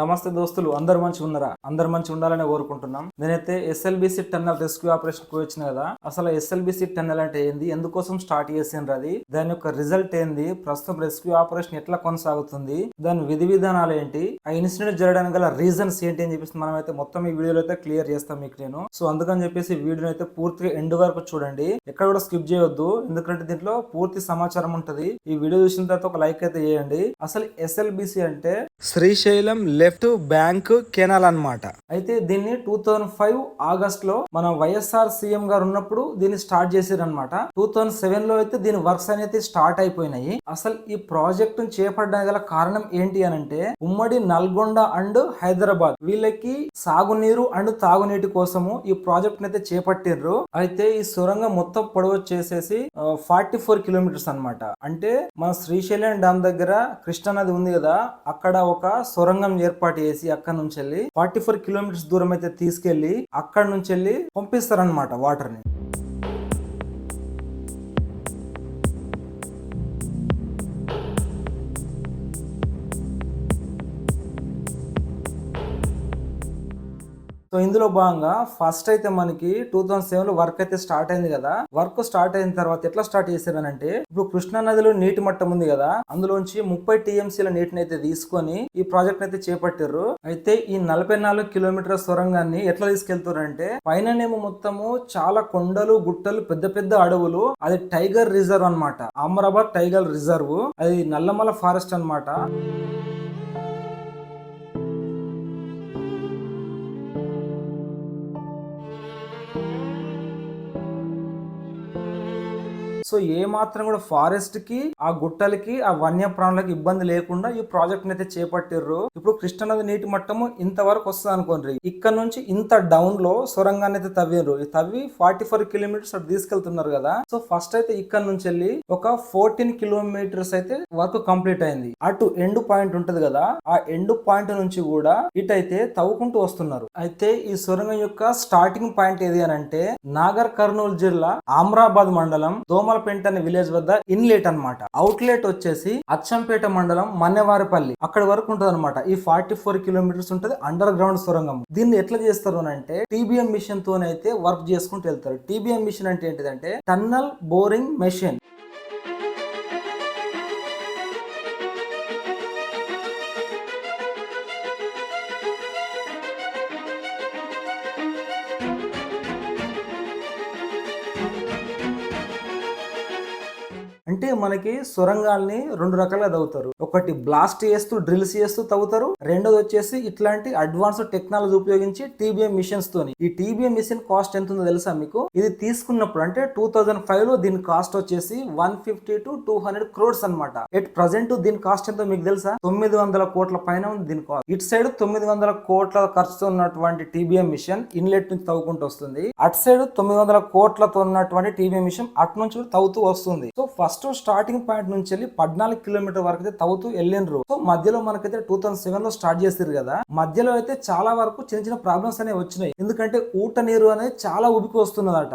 నమస్తే దోస్తులు అందరు మంచిగా ఉన్నారా? అందరు మంచి ఉండాలని కోరుకుంటున్నాం. నేనైతే ఎస్ఎల్బిసి టన్నల్ రెస్క్యూ ఆపరేషన్కు వచ్చిన కదా అసలు ఎస్ఎల్బిసి టన్నల్ అంటే ఏంది? ఎందుకోసం స్టార్ట్ చేసిండ్రు అది? దాని యొక్క రిజల్ట్ ఏంది? ప్రస్తుతం రెస్క్యూ ఆపరేషన్ ఎట్లా కొనసాగుతుంది? దాని విధి విధానాలు ఏంటి? ఆ ఇన్సిడెంట్ జరగడానికి గల రీజన్స్ ఏంటి అని చెప్పేసి మనం అయితే మొత్తం ఈ వీడియోలో అయితే క్లియర్ చేస్తాం మీకు నేను. సో అందుకని చెప్పేసి వీడియోని అయితే పూర్తిగా ఎండ్ వరకు చూడండి. ఎక్కడ కూడా స్కిప్ చేయొద్దు ఎందుకంటే దీంట్లో పూర్తి సమాచారం ఉంటది. ఈ వీడియో చూసిన తర్వాత ఒక లైక్ అయితే చేయండి. అసలు ఎస్ఎల్బిసి అంటే శ్రీశైలం లెఫ్ట్ బ్యాంక్ కెనాల్ అన్నమాట. అయితే దీన్ని టూ థౌజండ్ ఫైవ్ ఆగస్ట్లో మన వైఎస్ఆర్ సీఎం గారు ఉన్నప్పుడు దీన్ని స్టార్ట్ చేసారు అనమాట టూ థౌజండ్ సెవెన్లో అయితే దీని వర్క్స్ అనేది స్టార్ట్ అయిపోయినాయి. అసలు ఈ ప్రాజెక్ట్ చేపట్టడానికి గల కారణం ఏంటి అని అంటే ఉమ్మడి నల్గొండ అండ్ హైదరాబాద్ వీళ్ళకి సాగునీరు అండ్ తాగునీటి కోసము ఈ ప్రాజెక్ట్ అయితే చేపట్టిర్రు అయితే ఈ సొరంగం మొత్తం పొడవు వచ్చేసేసి ఫార్టీ ఫోర్ కిలోమీటర్స్ అన్నమాట. అంటే మన శ్రీశైలం డామ్ దగ్గర కృష్ణా నది ఉంది కదా అక్కడ ఒక సొరంగం ఏర్పాటు చేసి అక్కడ నుంచి వెళ్ళి ఫార్టీ ఫోర్ కిలోమీటర్స్ దూరం అయితే తీసుకెళ్ళి అక్కడ నుంచి వెళ్ళి పంపిస్తారనమాట వాటర్ని. సో ఇందులో భాగంగా ఫస్ట్ అయితే మనకి టూ థౌసండ్ సెవెన్లో వర్క్ అయితే స్టార్ట్ అయింది కదా. వర్క్ స్టార్ట్ అయిన తర్వాత ఎట్లా స్టార్ట్ చేశారనంటే ఇప్పుడు కృష్ణా నదిలో నీటి మట్టం ఉంది కదా అందులోంచి ముప్పై టీఎంసీల నీటిని అయితే తీసుకొని ఈ ప్రాజెక్ట్ అయితే చేపట్టారు అయితే ఈ నలభై నాలుగు కిలోమీటర్ల సొరంగాన్ని ఎట్లా తీసుకెళ్తారంటే పైననేమో మొత్తము చాలా కొండలు గుట్టలు పెద్ద పెద్ద అడవులు అది టైగర్ రిజర్వ్ అన్నమాట. అమరాబాద్ టైగర్ రిజర్వ్ అది నల్లమల ఫారెస్ట్ అన్నమాట. సో ఏ మాత్రం కూడా ఫారెస్ట్కి ఆ గుట్టలకి ఆ వన్యప్రాణులకి ఇబ్బంది లేకుండా ఈ ప్రాజెక్ట్ అయితే చేపట్టిర్రు. ఇప్పుడు కృష్ణానది నీటి మట్టము ఇంతవరకు వస్తుంది అనుకోండి. ఇక్కడ నుంచి ఇంత డౌన్లో సొరంగాన్ని అయితే తవ్విండ్రు తవ్వి ఫార్టీ ఫోర్ కిలోమీటర్స్ అటు తీసుకెళ్తున్నారు కదా. సో ఫస్ట్ అయితే ఇక్కడ నుంచి వెళ్ళి ఒక ఫోర్టీన్ కిలోమీటర్స్ అయితే వర్క్ కంప్లీట్ అయింది. అటు ఎండ్ పాయింట్ ఉంటది కదా. ఆ ఎండ్ పాయింట్ నుంచి కూడా ఇటైతే తవ్వుకుంటూ వస్తున్నారు. అయితే ఈ సొరంగం యొక్క స్టార్టింగ్ పాయింట్ ఏది అని అంటే నాగర్ కర్నూలు జిల్లా ఆమ్రాబాద్ మండలం దోమల పెంట్ అనే విలేజ్ వద్ద ఇన్లెట్ అనమాట అవుట్లెట్ వచ్చేసి అచ్చంపేట మండలం మన్నెవారిపల్లి. అక్కడ వరకు ఉంటుంది అనమాట ఈ ఫార్టీ ఫోర్ కిలోమీటర్స్ ఉంటుంది అండర్ గ్రౌండ్ సొరంగం. దీన్ని ఎట్లా చేస్తారు అని అంటే టీబీఎం మిషన్ తోనైతే వర్క్ చేసుకుంటూ వెళ్తారు. టీబీఎం మిషన్ అంటే ఏంటిదంటే టన్నల్ బోరింగ్ మెషిన్. ఉంటే మనకి సొరంగాల్ని రెండు రకాలుగా తవ్వుతారు. ఒకటి బ్లాస్ట్ చేస్తూ డ్రిల్స్ చేస్తూ తవ్వుతారు. రెండోది వచ్చేసి ఇట్లాంటి అడ్వాన్స్ టెక్నాలజీ ఉపయోగించి టీబీఎం మిషన్స్ తోని. ఈ టీబీఎం మిషన్ కాస్ట్ ఎంత ఉందో తెలుసా మీకు? ఇది తీసుకున్నప్పుడు అంటే టూ థౌజండ్ ఫైవ్లో దీని కాస్ట్ వచ్చేసి one fifty to two hundred crores అనమాట ఎట్ ప్రజెంట్ దీని కాస్ట్ ఎంతో మీకు తెలుసా? తొమ్మిది వందల కోట్ల పైన ఉంది దీని కాస్ట్. ఇటు సైడ్ తొమ్మిది వందల కోట్ల ఖర్చుతో ఉన్నటువంటి టీబీఎం మిషన్ ఇన్లెట్ నుంచి తవ్వుకుంటూ వస్తుంది. అటు సైడ్ తొమ్మిది వందల కోట్లతో ఉన్నటువంటి టీబీఎం మిషన్ అటు నుంచి కూడా తవ్వుతూ వస్తుంది. సో ఫస్ట్ స్టార్టింగ్ పాయింట్ నుంచి వెళ్ళి పద్నాలుగు కిలోమీటర్ వరకు అయితే తవ్వుతూ వెళ్ళినరు సో మధ్యలో మనకైతే టూ థౌసండ్ సెవెన్లో స్టార్ట్ చేసారు కదా. మధ్యలో అయితే చాలా వరకు చిన్న చిన్న ప్రాబ్లమ్స్ అనేవి వచ్చినాయి. ఎందుకంటే ఊట నీరు అనేది చాలా ఉబికి వస్తున్నదట.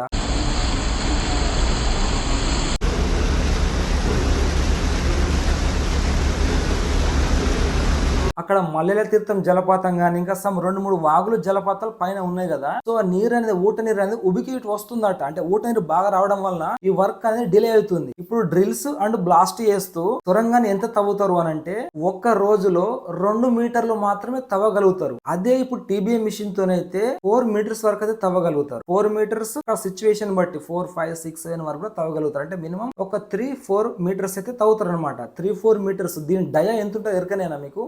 అక్కడ మల్లెల తీర్థం జలపాతం కానీ ఇంకా సమ్ రెండు మూడు వాగులు జలపాతాలు పైన ఉన్నాయి కదా. సో ఆ నీరు అనేది ఊట నీరు అనేది ఉబికి వస్తుందట. అంటే ఊట నీరు బాగా రావడం వలన ఈ వర్క్ అనేది డిలే అవుతుంది. ఇప్పుడు డ్రిల్స్ అండ్ బ్లాస్ట్ చేస్తూ తురంగాన్ని ఎంత తవ్వుతారు అని అంటే ఒక్క రోజులో రెండు మీటర్లు మాత్రమే తవ్వగలుగుతారు. అదే ఇప్పుడు టీబీఎం మిషన్ తోనైతే ఫోర్ మీటర్స్ వరకు అయితే తవ్వగలుగుతారు. ఫోర్ మీటర్స్ సిచ్యువేషన్ బట్టి ఫోర్ ఫైవ్ సిక్స్ సెవెన్ వరకు కూడా తవ్వగలుగుతారు. అంటే మినిమం ఒక త్రీ ఫోర్ మీటర్స్ అయితే తవ్వుతారు అనమాట త్రీ ఫోర్ మీటర్స్ దీని డయా ఎంత ఉంటుందో ఎరకనేనా మీకు?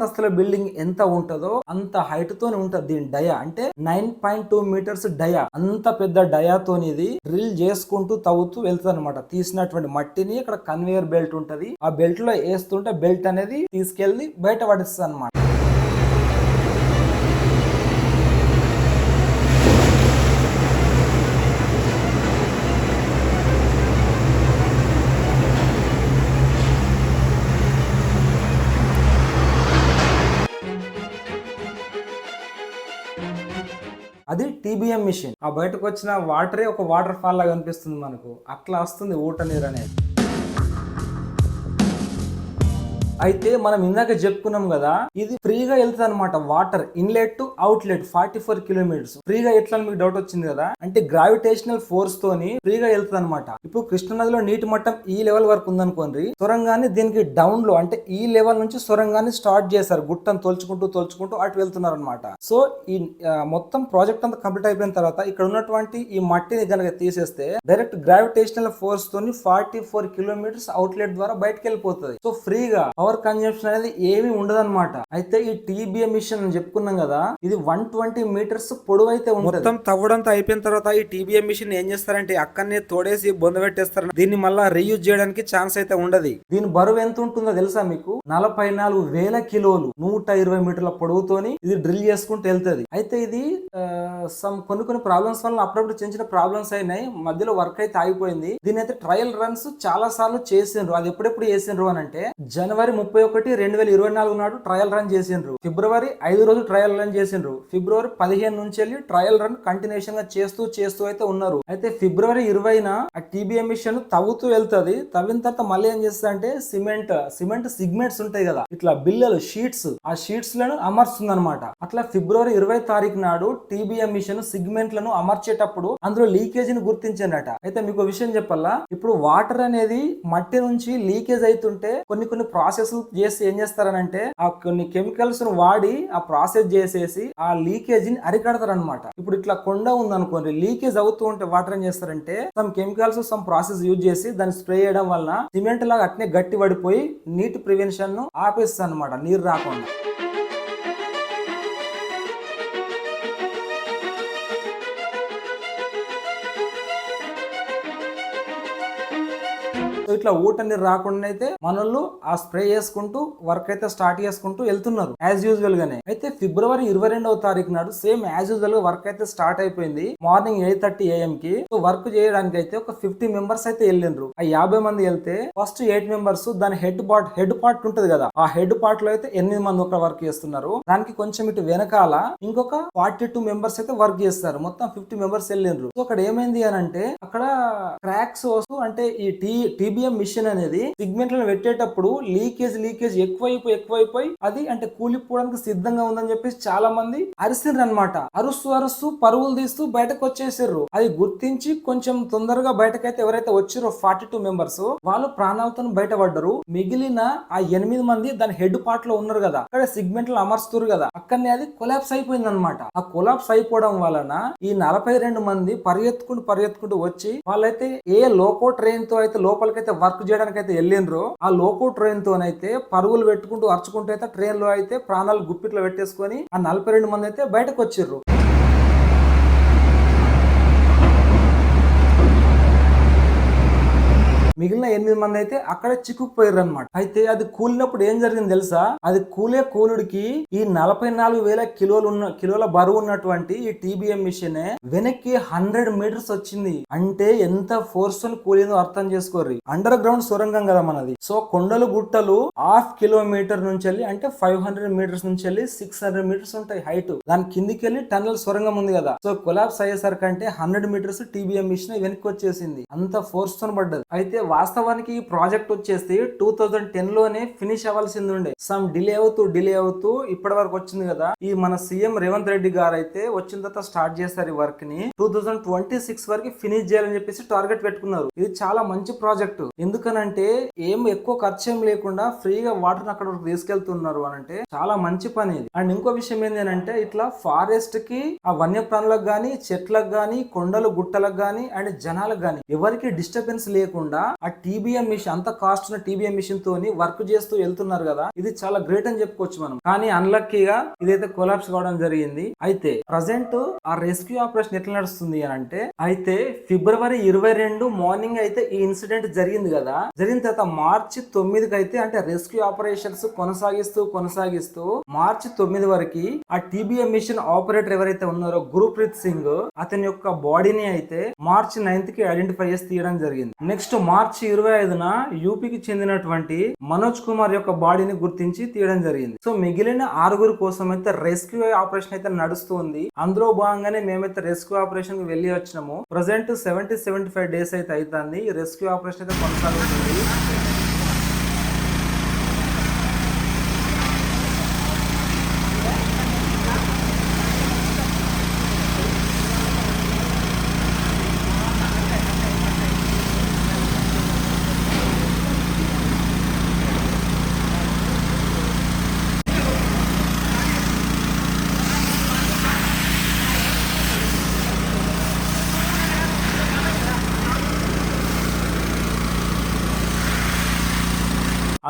అంతస్తుల బిల్డింగ్ ఎంత ఉంటుందో అంత హైట్ తోనే ఉంటది దీని డయా. అంటే nine point two metres dia. అంత పెద్ద డయాతో ఇది డ్రిల్ చేసుకుంటూ తవ్వుతూ వెళ్తుంది అనమాట తీసినటువంటి మట్టిని ఇక్కడ కన్వేయర్ బెల్ట్ ఉంటది. ఆ బెల్ట్లో వేస్తుంటే బెల్ట్ అనేది తీసుకెళ్ళి బయట పడిస్తుంది అనమాట అది టీబీఎం మిషన్ ఆ బయటకు వచ్చిన వాటరే ఒక వాటర్ ఫాల్ లాగా అనిపిస్తుంది మనకు. అట్లా వస్తుంది ఊట నీరు అనేది. అయితే మనం ఇందాక చెప్పుకున్నాం కదా ఇది ఫ్రీగా వెళ్తుంది అనమాట water inlet to outlet forty four kilometres. ఫ్రీగా ఎట్లా అని మీకు డౌట్ వచ్చింది కదా అంటే గ్రావిటేషనల్ ఫోర్స్ తోని ఫ్రీగా వెళ్తుంది అనమాట ఇప్పుడు కృష్ణనదిలో నీటి మట్టం ఈ లెవెల్ వరకు ఉందనుకోండి సొరంగాన్ని దీనికి డౌన్లో అంటే ఈ లెవెల్ నుంచి సొరంగాన్ని స్టార్ట్ చేశారు. గుట్టను తోల్చుకుంటూ తోల్చుకుంటూ అటు వెళ్తున్నారు అనమాట సో ఈ మొత్తం ప్రాజెక్ట్ అంతా కంప్లీట్ అయిపోయిన తర్వాత ఇక్కడ ఉన్నటువంటి ఈ మట్టిని కనుక తీసేస్తే డైరెక్ట్ గ్రావిటేషనల్ ఫోర్స్ తోని ఫార్టీ ఫోర్ కిలోమీటర్స్ అవుట్లెట్ ద్వారా బయటకు వెళ్ళిపోతుంది. సో ఫ్రీగా పవర్ కన్జంప్షన్ అనేది ఏమీ ఉండదన్నమాట. అయితే ఈ టీబీఎం మిషన్ అని చెప్పుకున్నాం కదా ఇది వన్ ట్వంటీ మీటర్స్ పొడవు అయితే మొత్తం తవ్వడంతో అయిపోయిన తర్వాత ఈ టీబీఎం మిషన్ ఏం చేస్తారంటే అక్కడనే తోడేసి బొంద పెట్టేస్తారు. దీన్ని మళ్ళా రీయూజ్ చేయడానికి ఛాన్స్ అయితే ఉండదు. దీని బరువు ఎంత ఉంటుందో తెలుసా మీకు? నలభై నాలుగు వేల కిలోలు నూట ఇరవై మీటర్ల పొడవుతోని ఇది డ్రిల్ చేసుకుంటూ వెళ్తది. అయితే ఇది సమ్ కొన్ని కొన్ని ప్రాబ్లమ్స్ వల్ల అప్పుడప్పుడు చిన్న చిన్న ప్రాబ్లమ్స్ అయినాయి. మధ్యలో వర్క్ అయితే ఆగిపోయింది. దీని అయితే ట్రయల్ రన్స్ చాలా సార్లు చేసిండ్రు. అది ఎప్పుడెప్పుడు చేసిండ్రు అని అంటే జనవరి ముప్పై ఒకటి రెండు వేల ఇరవై నాలుగు నాడు ట్రయల్ రన్ చేసిండ్రు. ఫిబ్రవరి ఐదు రోజులు ట్రయల్ రన్ చేసిండ్రు. ఫిబ్రవరి పదిహేను నుంచి వెళ్ళి ట్రయల్ రన్ కంటిన్యూషన్గా చేస్తూ చేస్తూ అయితే ఉన్నారు. అయితే ఫిబ్రవరి ఇరవైన ఆ టీబీఎం మిషన్ తవ్వుతూ వెళ్తుంది. తవ్విన తర్వాత మళ్ళీ ఏం చేస్తుంది అంటే సిమెంట్ సిమెంట్ సిగ్మెంట్స్ ఉంటాయి కదా ఇట్లా బిల్లలు షీట్స్ ఆ షీట్స్లను అమర్స్తుంది అనమాట అట్లా ఫిబ్రవరి ఇరవై తారీఖు నాడు టీబీఎం మిషన్ సిగ్మెంట్లను అమర్చేటప్పుడు అందులో లీకేజ్ని గుర్తించారట. అయితే మీకు విషయం చెప్పాలా? ఇప్పుడు వాటర్ అనేది మట్టి నుంచి లీకేజ్ అవుతుంటే కొన్ని కొన్ని ప్రాసెస్ చేసి ఏం చేస్తారనంటే ఆ కొన్ని కెమికల్స్ను వాడి ఆ ప్రాసెస్ చేసేసి ఆ లీకేజ్ని అరికడతారు అనమాట ఇప్పుడు ఇట్లా కొండ ఉందనుకోండి లీకేజ్ అవుతూ ఉంటే వాటర్ ఏం చేస్తారంటే some chemicals some process use చేసి దాన్ని స్ప్రే చేయడం వల్ల సిమెంట్ లాగా అట్నే గట్టి పడిపోయి నీటి ప్రివెన్షన్ను ఆపేస్తుంది అనమాట నీరు రాకుండా. సో ఇట్లా ఊట నీరు రాకుండా అయితే మనోళ్ళు ఆ స్ప్రే చేసుకుంటూ వర్క్ అయితే స్టార్ట్ చేసుకుంటూ వెళ్తున్నారు యాజ్ యూజువల్ గానే. అయితే ఫిబ్రవరి ఇరవై రెండవ తారీఖు నాడు సేమ్ యాజ్ యూజువల్గా వర్క్ అయితే స్టార్ట్ అయిపోయింది. మార్నింగ్ ఎయిట్ థర్టీ ఏఎం కి. సో వర్క్ చేయడానికి అయితే ఒక ఫిఫ్టీ మెంబర్స్ అయితే వెళ్ళిండ్రు. ఆ యాభై మంది వెళ్తే ఫస్ట్ ఎయిట్ మెంబర్స్ దాని హెడ్ పార్ట్ హెడ్ పార్ట్ ఉంటది కదా. ఆ హెడ్ పార్ట్లో అయితే ఎనిమిది మంది ఒక వర్క్ చేస్తున్నారు. దానికి కొంచెం ఇటు వెనకాల ఇంకొక ఫార్టీ టూ మెంబర్స్ అయితే వర్క్ చేస్తారు. మొత్తం ఫిఫ్టీ మెంబర్స్ వెళ్ళిండ్రు. సో అక్కడ ఏమైంది అని అంటే అక్కడ క్రాక్స్ వస్తూ అంటే ఈ టీ ఈబిఎం మిషన్ అనేది సిగ్మెంట్లను పెట్టేటప్పుడు లీకేజ్ లీకేజ్ ఎక్కువైపోయి ఎక్కువైపోయి అది అంటే కూలిపోవడానికి సిద్ధంగా ఉందని చెప్పేసి చాలా మంది అరిసిండ్రు అనమాట అరుస్తూ అరుస్తూ పరుగులు తీస్తూ బయటకు వచ్చేసారు అది గుర్తించి కొంచెం తొందరగా బయటకైతే ఎవరైతే వచ్చారో ఫార్టీ టూ మెంబర్స్ వాళ్ళు ప్రాణాలతో బయటపడ్డరు. మిగిలిన ఆ ఎనిమిది మంది దాని హెడ్ పార్ట్లో ఉన్నారు కదా. అక్కడ సిగ్మెంట్లో అమర్స్తున్నారు కదా. అక్కడనే అది కొలాప్స్ అయిపోయింది అనమాట ఆ కొలాప్స్ అయిపోవడం వలన ఈ నలభై రెండు మంది పరిగెత్తుకుంటూ పరిగెత్తుకుంటూ వచ్చి వాళ్ళైతే ఏ లోకో ట్రైన్తో అయితే లోపలికైతే వర్క్ చేయడానికి అయితే వెళ్ళిండ్రో. ఆ లోకో ట్రైన్ తోనైతే పరుగులు పెట్టుకుంటూ అరుచుకుంటూ అయితే ట్రైన్లో అయితే ప్రాణాలు గుప్పిట్లో పెట్టేసుకొని ఆ నలభై రెండు మంది అయితే బయటకు వచ్చిర్రు. మిగిలిన ఎనిమిది మంది అయితే అక్కడ చిక్కుకుపోయారు అనమాట అయితే అది కూలినప్పుడు ఏం జరిగింది తెలుసా? అది కూలే కూలుడికి ఈ నలభై నాలుగు వేల కిలోలు ఉన్న కిలోల బరువు ఉన్నటువంటి ఈ టీబీఎం మిషన్ వెనక్కి హండ్రెడ్ మీటర్స్ వచ్చింది. అంటే ఎంత ఫోర్స్ కూలిందో అర్థం చేసుకోర్రి. అండర్ గ్రౌండ్ సొరంగం కదా మనది. సో కొండలు గుట్టలు హాఫ్ కిలోమీటర్ నుంచి వెళ్ళి అంటే ఫైవ్ హండ్రెడ్ మీటర్స్ నుంచి వెళ్ళి సిక్స్ హండ్రెడ్ మీటర్స్ ఉంటాయి హైట్. దాని కిందికి వెళ్ళి టన్నల్ సొరంగం ఉంది కదా. సో కొలాబ్స్ అయ్యేసరికి అంటే హండ్రెడ్ మీటర్స్ టీబీఎం మిషన్ వెనక్కి వచ్చేసింది. అంత ఫోర్స్తో పడ్డది. అయితే వాస్తవానికి ఈ ప్రాజెక్ట్ వచ్చేసి టూ థౌజండ్ టెన్లోనే ఫినిష్ అవ్వాల్సింది ఉండే సమ్ డిలే అవుతూ డిలే అవుతూ ఇప్పటి వరకు వచ్చింది కదా. ఈ మన సీఎం రేవంత్ రెడ్డి గారు అయితే వచ్చిన తర్వాత స్టార్ట్ చేశారు ఈ వర్క్ని టూ థౌజండ్ ట్వంటీ సిక్స్ వరకు ఫినిష్ చేయాలని చెప్పేసి టార్గెట్ పెట్టుకున్నారు. ఇది చాలా మంచి ప్రాజెక్ట్. ఎందుకనంటే ఏం ఎక్కువ ఖర్చు ఏం లేకుండా ఫ్రీగా వాటర్ అక్కడ వరకు తీసుకెళ్తున్నారు అని అంటే చాలా మంచి పని ఇది. అండ్ ఇంకో విషయం ఏంటి అంటే ఇట్లా ఫారెస్ట్కి ఆ వన్యప్రాణులకు గానీ చెట్లకు గానీ కొండలు గుట్టలకు గానీ అండ్ జనాలకు గానీ ఎవరికి డిస్టర్బెన్స్ లేకుండా ఆ టీబీఎం మిషన్ అంత కాస్ట్ ఉన్న టీబీఎం మిషన్ తోని వర్క్ చేస్తూ వెళ్తున్నారు కదా ఇది చాలా గ్రేట్ అని చెప్పుకోవచ్చు మనం. కానీ అన్లక్కీగా ఇదైతే కొలాప్స్ కావడం జరిగింది. అయితే ప్రజెంట్ ఆ రెస్క్యూ ఆపరేషన్ ఎట్లా నడుస్తుంది అని అంటే అయితే ఫిబ్రవరి ఇరవై రెండు మార్నింగ్ అయితే ఈ ఇన్సిడెంట్ జరిగింది కదా జరిగిన తర్వాత మార్చి తొమ్మిదికి అయితే అంటే రెస్క్యూ ఆపరేషన్స్ కొనసాగిస్తూ కొనసాగిస్తూ మార్చి తొమ్మిది వరకు ఆ టీబీఎం మిషన్ ఆపరేటర్ ఎవరైతే ఉన్నారో గురుప్రీత్ సింగ్ అతని యొక్క బాడీని అయితే మార్చి నైన్త్కి ఐడెంటిఫై చేసి తీయడం జరిగింది. నెక్స్ట్ మార్చ్ మార్చి ఇరవై ఐదున యూపీకి చెందినటువంటి మనోజ్ కుమార్ యొక్క బాడీని గుర్తించి తీయడం జరిగింది. సో మిగిలిన ఆరుగురు కోసం అయితే రెస్క్యూ ఆపరేషన్ అయితే నడుస్తుంది. అందులో భాగంగానే మేమైతే రెస్క్యూ ఆపరేషన్కి వెళ్ళి వచ్చినాము. Present seventy seventy five days అయితే అవుతుంది. ఈ రెస్క్యూ ఆపరేషన్ అయితే కొనసాగుతుంది.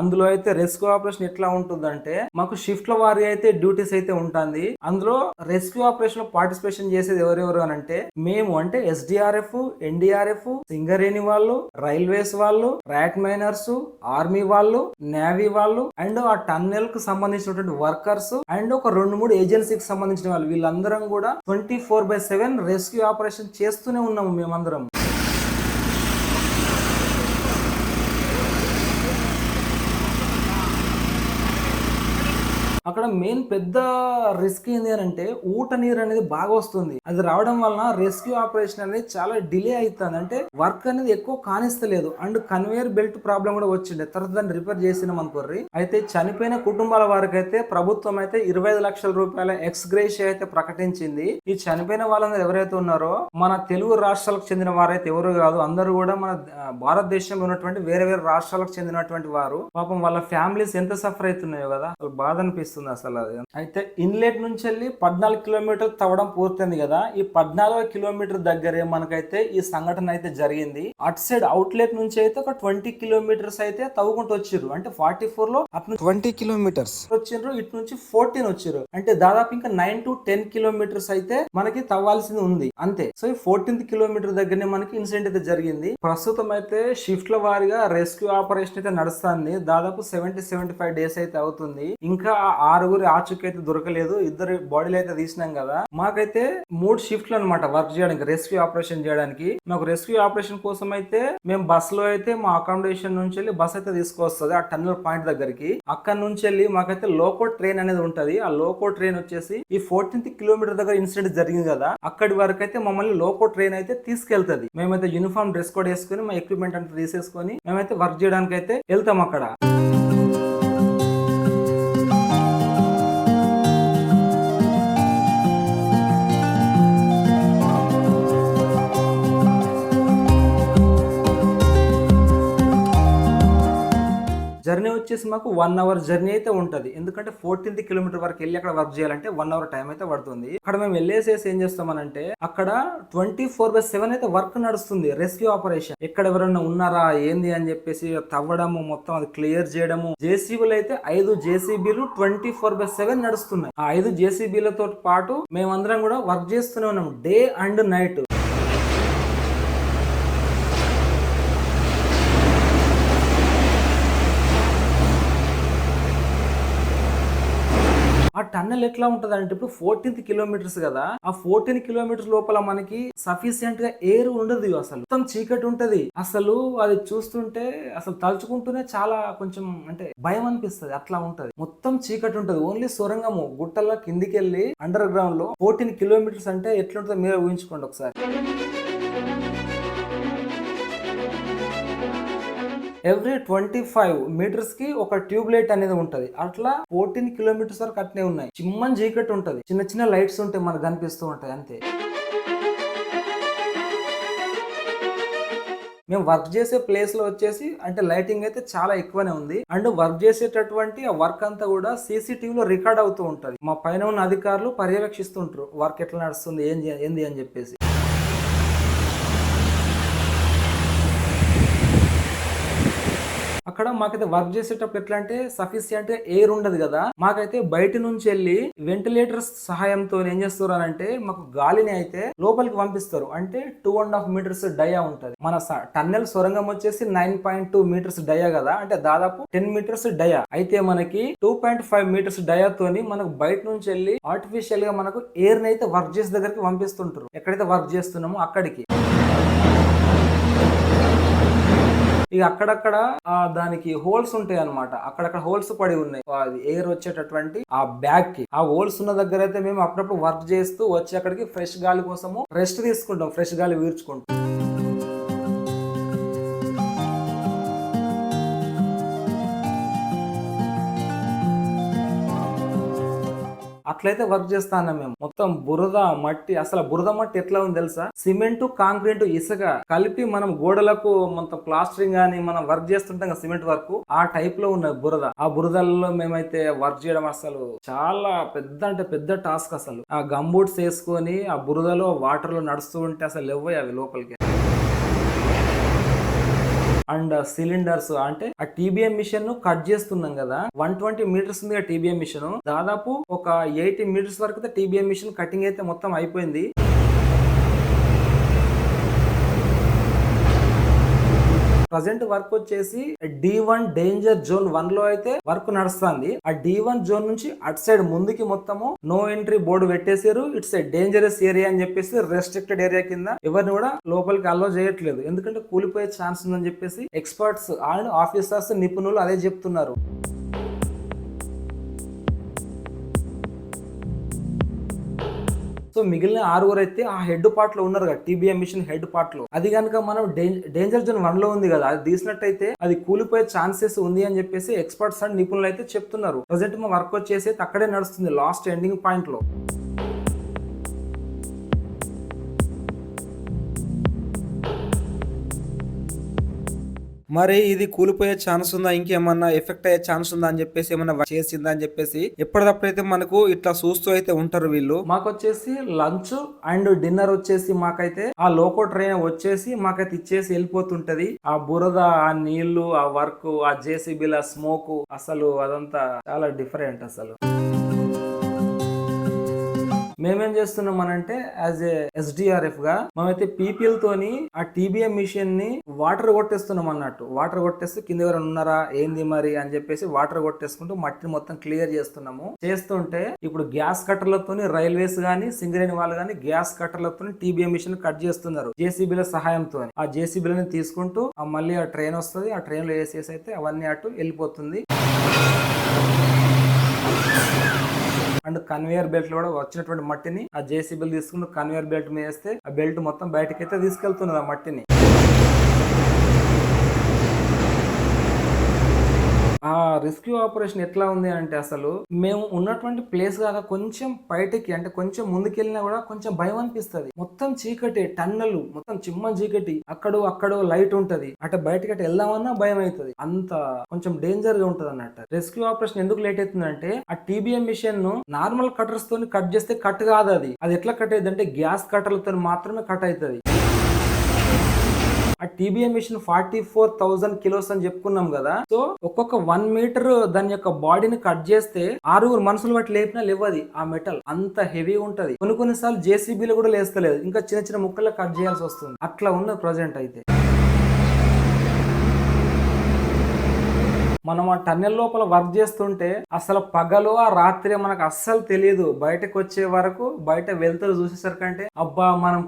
అందులో అయితే రెస్క్యూ ఆపరేషన్ ఎట్లా ఉంటుందంటే మాకు షిఫ్ట్ల వారి అయితే డ్యూటీస్ అయితే ఉంటుంది. అందులో రెస్క్యూ ఆపరేషన్లో పార్టిసిపేషన్ చేసేది ఎవరెవరు అని అంటే మేము అంటే ఎస్డిఆర్ఎఫ్ ఎన్డీఆర్ఎఫ్ సింగరేణి వాళ్ళు రైల్వేస్ వాళ్ళు ర్యాక్ మైనర్స్ ఆర్మీ వాళ్ళు నేవీ వాళ్ళు అండ్ ఆ టన్నెల్కు సంబంధించినటువంటి వర్కర్స్ అండ్ ఒక రెండు మూడు ఏజెన్సీకి సంబంధించిన వాళ్ళు. వీళ్ళందరం కూడా twenty four by seven rescue operation చేస్తూనే ఉన్నాము మేమందరం. అక్కడ మెయిన్ పెద్ద రిస్క్ ఏంది అని అంటే ఊట నీరు అనేది బాగా వస్తుంది. అది రావడం వలన రెస్క్యూ ఆపరేషన్ అనేది చాలా డిలే అవుతుంది అంటే వర్క్ అనేది ఎక్కువ కానిస్తలేదు. అండ్ కన్వేయర్ బెల్ట్ ప్రాబ్లం కూడా వచ్చిండే తర్వాత దాన్ని రిపేర్ చేసినాం అనుకోర్రి. అయితే చనిపోయిన కుటుంబాల వారికి అయితే ప్రభుత్వం అయితే ఇరవై ఐదు లక్షల రూపాయల ఎక్స్ గ్రేషియా అయితే ప్రకటించింది. ఈ చనిపోయిన వాళ్ళందరూ ఎవరైతే ఉన్నారో మన తెలుగు రాష్ట్రాలకు చెందిన వారైతే ఎవరు కాదు అందరూ కూడా మన భారతదేశంలో ఉన్నటువంటి వేరే వేరే రాష్ట్రాలకు చెందినటువంటి వారు. పాపం వాళ్ళ ఫ్యామిలీస్ ఎంత సఫర్ అవుతున్నాయో కదా. బాధ అనిపిస్తుంది. అసలు అది. అయితే ఇన్లెట్ నుంచి వెళ్ళి పద్నాలుగు కిలోమీటర్లు తవ్వడం పూర్తయింది కదా. ఈ పద్నాలుగు కిలోమీటర్ దగ్గరే మనకైతే ఈ సంఘటన అయితే జరిగింది. అటు సైడ్ అవుట్లెట్ నుంచి అయితే ఒక ట్వంటీ కిలోమీటర్స్ అయితే తవ్వుకుంటూ వచ్చిర్రు. అంటే ఫార్టీ ఫోర్లో అటు ట్వంటీ కిలోమీటర్స్. వచ్చిండ్రు ఇటు నుంచి ఫోర్టీన్ వచ్చిర్రు. అంటే దాదాపు ఇంకా నైన్ టు టెన్ కిలోమీటర్స్ అయితే మనకి తవ్వాల్సింది ఉంది. అంతే. సో ఈ ఫోర్టీన్త్ కిలోమీటర్ దగ్గరనే మనకి ఇన్సిడెంట్ అయితే జరిగింది. ప్రస్తుతం అయితే షిఫ్ట్ల వారిగా రెస్క్యూ ఆపరేషన్ అయితే నడుస్తుంది. దాదాపు సెవెంటీ సెవెంటీ ఫైవ్ డేస్ అయితే అవుతుంది. ఇంకా ఆ ఆరుగురి ఆచుకైతే అయితే దొరకలేదు ఇద్దరు బాడీలు అయితే తీసినాం కదా. మాకైతే మూడు షిఫ్ట్లు అనమాట వర్క్ చేయడానికి రెస్క్యూ ఆపరేషన్ చేయడానికి. మాకు రెస్క్యూ ఆపరేషన్ కోసం అయితే మేము బస్లో అయితే మా అకామిడేషన్ నుంచి వెళ్ళి బస్ అయితే తీసుకొస్తుంది ఆ టన్నల్ పాయింట్ దగ్గరికి. అక్కడ నుంచి వెళ్ళి మాకైతే లోకో ట్రైన్ అనేది ఉంటది. ఆ లోకో ట్రైన్ వచ్చేసి ఈ ఫోర్టీన్త్ కిలోమీటర్ దగ్గర ఇన్సిడెంట్ జరిగింది కదా అక్కడి వరకు అయితే మమ్మల్ని లోకో ట్రైన్ అయితే తీసుకెళ్తది. మేమైతే యూనిఫామ్ డ్రెస్ కోడ్ వేసుకుని మా ఎక్విప్మెంట్ అంతా తీసేసుకొని మేమైతే వర్క్ చేయడానికి అయితే వెళ్తాం అక్కడ. జర్నీ వచ్చేసి మాకు వన్ అవర్ జర్నీ అయితే ఉంటుంది. ఎందుకంటే ఫోర్టీన్త్ కిలోమీటర్ వరకు వెళ్ళి అక్కడ వర్క్ చేయాలంటే వన్ అవర్ టైం అయితే పడుతుంది. అక్కడ మేము వెళ్ళేసేసి ఏం చేస్తామనంటే అక్కడ ట్వంటీ ఫోర్ బై సెవెన్ అయితే వర్క్ నడుస్తుంది రెస్క్యూ ఆపరేషన్. ఎక్కడ ఎవరైనా ఉన్నారా ఏంది అని చెప్పేసి తవ్వడము మొత్తం అది క్లియర్ చేయడము. జేసీబీలు అయితే ఐదు జేసీబీలు ట్వంటీ ఫోర్ బై సెవెన్ నడుస్తున్నాయి. ఆ ఐదు జేసీబీలతో పాటు మేమందరం కూడా వర్క్ చేస్తూనే ఉన్నాం డే అండ్ నైట్. ఆ టన్నెల్ ఎట్లా ఉంటుంది అంటే ఇప్పుడు ఫోర్టీన్త్ కిలోమీటర్స్ కదా ఆ ఫోర్టీన్ కిలోమీటర్స్ లోపల మనకి సఫిషియెంట్గా ఎయిర్ ఉండదు అసలు. మొత్తం చీకటి ఉంటది. అసలు అది చూస్తుంటే అసలు తలుచుకుంటూనే చాలా కొంచెం అంటే భయం అనిపిస్తుంది. అట్లా ఉంటది. మొత్తం చీకటి ఉంటది. ఓన్లీ సొరంగము. గుట్టల్లో కిందికి వెళ్ళి అండర్ గ్రౌండ్లో ఫోర్టీన్ కిలోమీటర్స్ అంటే ఎట్లుంటుందో మీరే ఊహించుకోండి ఒకసారి. ఎవ్రీ ట్వంటీ ఫైవ్ మీటర్స్కి ఒక ట్యూబ్ లైట్ అనేది ఉంటది. అట్లా ఫోర్టీన్ కిలోమీటర్స్ వరకు అట్నే ఉన్నాయి. చిమ్మని చీకటి ఉంటది. చిన్న చిన్న లైట్స్ ఉంటాయి మనకు కనిపిస్తూ ఉంటాయి అంతే. మేము వర్క్ చేసే ప్లేస్లో వచ్చేసి అంటే లైటింగ్ అయితే చాలా ఎక్కువనే ఉంది. అండ్ వర్క్ చేసేటటువంటి ఆ వర్క్ అంతా కూడా సీసీటీవీలో రికార్డ్ అవుతూ ఉంటది. మా పైన ఉన్న అధికారులు పర్యవేక్షిస్తుంటారు వర్క్ ఎట్లా నడుస్తుంది? ఏం ఏంది? అని చెప్పేసి. అక్కడ మాకైతే వర్క్ చేసేటప్పుడు ఎట్లా అంటే సఫిషియంట్ ఎయిర్ ఉండదు కదా. మాకైతే బయట నుంచి వెళ్ళి వెంటిలేటర్స్ సహాయంతో ఏం చేస్తారు అని అంటే మాకు గాలిని అయితే లోపలికి పంపిస్తారు. అంటే two and half metres dia ఉంటది. మన టన్నెల్ సొరంగం వచ్చేసి nine point two metres dia కదా. అంటే దాదాపు టెన్ మీటర్స్ డయా అయితే మనకి టూ పాయింట్ ఫైవ్ మీటర్స్ డయాతోని మనకు బయట నుంచి వెళ్ళి ఆర్టిఫిషియల్గా మనకు ఎయిర్ అయితే వర్క్ చేసే దగ్గరికి పంపిస్తుంటారు. ఎక్కడైతే వర్క్ చేస్తున్నామో అక్కడికి. ఇక అక్కడక్కడ ఆ దానికి హోల్స్ ఉంటాయి అనమాట అక్కడక్కడ హోల్స్ పడి ఉన్నాయి. అది ఎయిర్ వచ్చేటటువంటి ఆ బ్యాగ్కి. ఆ హోల్స్ ఉన్న దగ్గర అయితే మేము అప్పుడప్పుడు వర్క్ చేస్తూ వచ్చి అక్కడికి ఫ్రెష్ గాలి కోసము రెస్ట్ తీసుకుంటాం. ఫ్రెష్ గాలి వీర్చుకుంటాం అట్లయితే వర్క్ చేస్తాను మేము. మొత్తం బురద మట్టి అసలు బురద మట్టి ఎట్లా ఉంది తెలుసా? సిమెంట్ కాంక్రీట్ ఇసుక కలిపి మనం గోడలకు మొత్తం ప్లాస్టరింగ్ కానీ మనం వర్క్ చేస్తుంటాం సిమెంట్ వర్క్ ఆ టైప్లో ఉన్న బురద. ఆ బురదల్లో మేమైతే వర్క్ చేయడం అసలు చాలా పెద్ద అంటే పెద్ద టాస్క్ అసలు. ఆ గంబూట్స్ వేసుకొని ఆ బురదలో వాటర్లో నడుస్తూ ఉంటే అసలు ఎవ్వయి అవి లోపలికి. అండ్ సిలిండర్స్ అంటే ఆ టీబీఎం మిషన్ను కట్ చేస్తున్నాం కదా. వన్ ట్వంటీ మీటర్స్ ఉంది టీబీఎం మిషన్. దాదాపు ఒక ఎయిటీ మీటర్స్ వరకు టీబీఎం మిషన్ కటింగ్ అయితే మొత్తం అయిపోయింది. ప్రజెంట్ వర్క్ వచ్చేసి డి వన్ డేంజర్ జోన్ వన్లో అయితే వర్క్ నడుస్తుంది. ఆ డి వన్ జోన్ నుంచి అటు సైడ్ ముందుకి మొత్తము నో ఎంట్రీ బోర్డు పెట్టేశారు. ఇట్స్ ఏ డేంజరస్ ఏరియా అని చెప్పేసి రెస్ట్రిక్టెడ్ ఏరియా కింద ఎవరిని కూడా లోపలికి అలో చేయట్లేదు. ఎందుకంటే కూలిపోయే ఛాన్స్ ఉందని చెప్పేసి ఎక్స్పర్ట్స్ అండ్ ఆఫీసర్స్ నిపుణులు అదే చెప్తున్నారు. సో మిగిలిన ఆరుగురు అయితే ఆ హెడ్ పార్ట్లో ఉన్నారు కదా టీబీఎం మిషన్ హెడ్ పార్ట్లో. అది కనుక మనం డేంజర్ జోన్ వన్లో ఉంది కదా అది తీసినట్టయితే అది కూలిపోయే ఛాన్సెస్ ఉంది అని చెప్పేసి ఎక్స్పర్ట్స్ అండ్ నిపుణులు అయితే చెప్తున్నారు. ప్రజెంట్ మా వర్క్ వచ్చేసి అక్కడే నడుస్తుంది లాస్ట్ ఎండింగ్ పాయింట్లో. మరి ఇది కూలిపోయే ఛాన్స్ ఉందా? ఇంకేమన్నా ఎఫెక్ట్ అయ్యే ఛాన్స్ ఉందా? అని చెప్పేసి ఏమన్నా చేసిందా? అని చెప్పేసి ఎప్పటికప్పుడైతే మనకు ఇట్లా చూస్తూ అయితే ఉంటారు వీళ్ళు. మాకు వచ్చేసి లంచ్ అండ్ డిన్నర్ వచ్చేసి మాకైతే ఆ లోకో ట్రైన్ వచ్చేసి మాకైతే ఇచ్చేసి వెళ్ళిపోతుంటది. ఆ బురద ఆ నీళ్ళు ఆ వర్క్ ఆ జేసీబీల స్మోక్ అసలు అదంతా చాలా డిఫరెంట్ అసలు. మేమేం చేస్తున్నాం అంటే యాజ్ ఏ ఎస్డిఆర్ఎఫ్గా మేమైతే పీపీఎల్ తోని ఆ టీబీఎం మిషన్ని వాటర్ కొట్టేస్తున్నాం అన్నట్టు వాటర్ కొట్టేస్తే కింద ఎవరైనా ఉన్నారా? ఏంది మరి? అని చెప్పేసి వాటర్ కొట్టేసుకుంటూ మట్టిని మొత్తం క్లియర్ చేస్తున్నాము. చేస్తుంటే ఇప్పుడు గ్యాస్ కట్టర్లతోని రైల్వేస్ గానీ సింగరేణి వాళ్ళు గానీ గ్యాస్ కట్టర్లతోని టీబీఎం మిషన్ కట్ చేస్తున్నారు. జేసీబీల సహాయంతో ఆ జేసీబీలని తీసుకుంటూ ఆ మళ్ళీ ఆ ట్రైన్ వస్తుంది. ఆ ట్రైన్లో వేసేసి అయితే అవన్నీ అటు వెళ్ళిపోతుంది. అండ్ కన్వేయర్ బెల్ట్ కూడా వచ్చినటువంటి మట్టిని ఆ జేసీబీలు తీసుకుని కన్వేయర్ బెల్ట్ మీద వేస్తే ఆ బెల్ట్ మొత్తం బయటకి అయితే తీసుకెళ్తున్నది ఆ మట్టిని. ఆ రెస్క్యూ ఆపరేషన్ ఎట్లా ఉంది అంటే అసలు మేము ఉన్నటువంటి ప్లేస్ కాక కొంచెం బయటకి అంటే కొంచెం ముందుకెళ్ళినా కూడా కొంచెం భయం అనిపిస్తుంది. మొత్తం చీకటి టన్నలు మొత్తం చిమ్మ చీకటి. అక్కడ అక్కడ లైట్ ఉంటది. అటు బయటకి అటు వెళ్దామన్నా భయం అవుతుంది అంత కొంచెం డేంజర్గా ఉంటది అన్నట్టు. రెస్క్యూ ఆపరేషన్ ఎందుకు లేట్ అవుతుందంటే ఆ టీబీఎం మిషన్ను నార్మల్ కటర్స్తో కట్ చేస్తే కట్ కాదు అది అది ఎట్లా కట్ అయ్యింది అంటే గ్యాస్ కట్టర్లతో మాత్రమే కట్ అవుతుంది ఆ TBM machine forty four thousand kilos అని చెప్పుకున్నాం కదా. సో ఒక్కొక్క వన్ మీటర్ దాని యొక్క బాడీని కట్ చేస్తే ఆరుగురు మనుషులు బట్టి లేపినా లేవది ఆ మెటల్ అంత హెవీ ఉంటది. కొన్ని కొన్నిసార్లు జేసీబీలు కూడా లేస్తలేదు. ఇంకా చిన్న చిన్న ముక్కలు కట్ చేయాల్సి వస్తుంది. అట్లా ఉన్నది ప్రజెంట్ అయితే. మనం ఆ టన్నెల్ లోపల వర్క్ చేస్తుంటే అసలు పగలు ఆ రాత్రి మనకు అస్సలు తెలియదు. బయటకు వచ్చే వరకు బయట వెళ్తారు చూసేసరికంటే అబ్బా మనం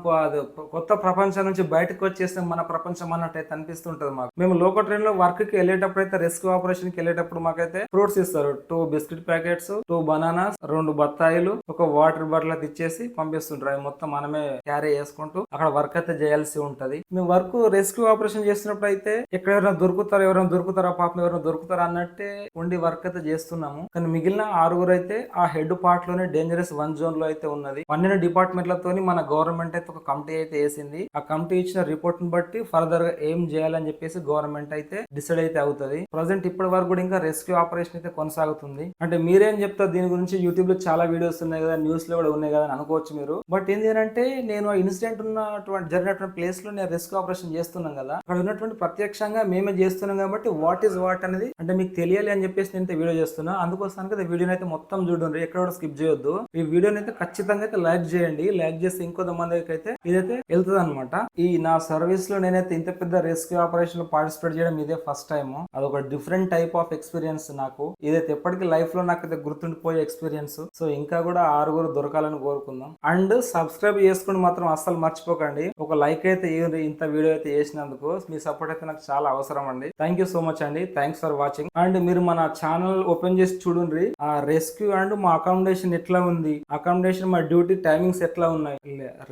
కొత్త ప్రపంచం నుంచి బయటకు వచ్చేస్తే మన ప్రపంచం అన్నట్టయితే అనిపిస్తుంటది మాకు. మేము లోకల్ ట్రైన్లో వర్క్కి వెళ్ళేటప్పుడు అయితే రెస్క్యూ ఆపరేషన్కి వెళ్ళేటప్పుడు మాకైతే ఫ్రూట్స్ ఇస్తారు. Two biscuit packets two bananas రెండు బత్తాయిలు ఒక వాటర్ బాటిల్ అది ఇచ్చేసి పంపిస్తుంటారు. అవి మొత్తం మనమే క్యారీ చేసుకుంటూ అక్కడ వర్క్ అయితే చేయాల్సి ఉంటది. మేము వర్క్ రెస్క్యూ ఆపరేషన్ చేసినప్పుడు అయితే ఎక్కడ ఎవరైనా దొరుకుతారు ఎవరైనా దొరుకుతారా పాపం ఎవరైనా దొరుకుతారు అన్నట్టే ఉండి వర్క్ అయితే చేస్తున్నాము. కానీ మిగిలిన ఆరుగురు అయితే ఆ హెడ్ పార్ట్లోనే డేంజరస్ వన్ జోన్లో అయితే ఉన్నది. పన్నెండు డిపార్ట్మెంట్లతోని మన గవర్నమెంట్ అయితే ఒక కమిటీ అయితే వేసింది. ఆ కమిటీ ఇచ్చిన రిపోర్ట్ని బట్టి ఫర్దర్గా ఏం చేయాలని చెప్పేసి గవర్నమెంట్ అయితే డిసైడ్ అయితే అవుతుంది. ప్రజెంట్ ఇప్పటి వరకు కూడా ఇంకా రెస్క్యూ ఆపరేషన్ అయితే కొనసాగుతుంది. అంటే మీరేం చెప్తారు? దీని గురించి యూట్యూబ్లో చాలా వీడియోస్ ఉన్నాయి కదా న్యూస్లో కూడా ఉన్నాయి కదా అని అనుకోవచ్చు మీరు. బట్ ఏంటి అంటే నేను ఆ ఇన్సిడెంట్ ఉన్నటువంటి జరిగినటువంటి ప్లేస్లో నేను రెస్క్యూ ఆపరేషన్ చేస్తున్నాం కదా. అక్కడ ఉన్నటువంటి ప్రత్యక్షంగా మేమే చేస్తున్నాం కాబట్టి వాట్ ఈస్ వాట్ అనేది అంటే మీకు తెలియాలి అని చెప్పేసి నేను వీడియో చేస్తున్నా. అందుకోసానికి అయితే వీడియోని అయితే మొత్తం చూడండి. ఎక్కడ కూడా స్కిప్ చేయొద్దు. ఈ వీడియోని అయితే ఖచ్చితంగా అయితే లైక్ చేయండి. లైక్ చేస్తే ఇంకొంత మందికి అయితే ఇదైతే వెళ్తుంది అనమాట ఈ నా సర్వీస్లో నేనైతే ఇంత పెద్ద రెస్క్యూ ఆపరేషన్లో పార్టిసిపేట్ చేయడం ఇదే ఫస్ట్ టైం అదొక డిఫరెంట్ టైప్ ఆఫ్ ఎక్స్పీరియన్స్ నాకు. ఇదైతే ఎప్పటికీ లైఫ్లో నాకైతే గుర్తుండిపోయే ఎక్స్పీరియన్స్ సో ఇంకా కూడా ఆరుగురు దొరకాలని కోరుకుందాం. అండ్ సబ్స్క్రైబ్ చేసుకుని మాత్రం అస్సలు మర్చిపోకండి. ఒక లైక్ అయితే ఇంత వీడియో అయితే చేసినందుకు మీ సపోర్ట్ అయితే నాకు చాలా అవసరం అండి. థ్యాంక్ యూ సో మచ్ అండి. థ్యాంక్స్ ఫర్ వాచింగ్ అండ్ మీరు మన ఛానల్ ఓపెన్ చేసి చూడండి ఆ రెస్క్యూ అండ్ మా అకామిడేషన్ ఎట్లా ఉంది? అకామిడేషన్ మా డ్యూటీ టైమింగ్స్ ఎట్లా ఉన్నాయి?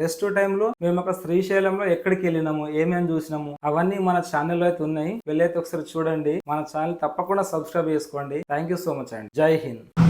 రెస్ట్ టైంలో మేము ఒక శ్రీశైలంలో ఎక్కడికి వెళ్ళినాము? ఏమేమి చూసినాము? అవన్నీ మన ఛానల్లో అయితే ఉన్నాయి. వెళ్ళైతే ఒకసారి చూడండి. మన ఛానల్ తప్పకుండా సబ్స్క్రైబ్ చేసుకోండి. థ్యాంక్ యూ సో మచ్ అండి జై హింద్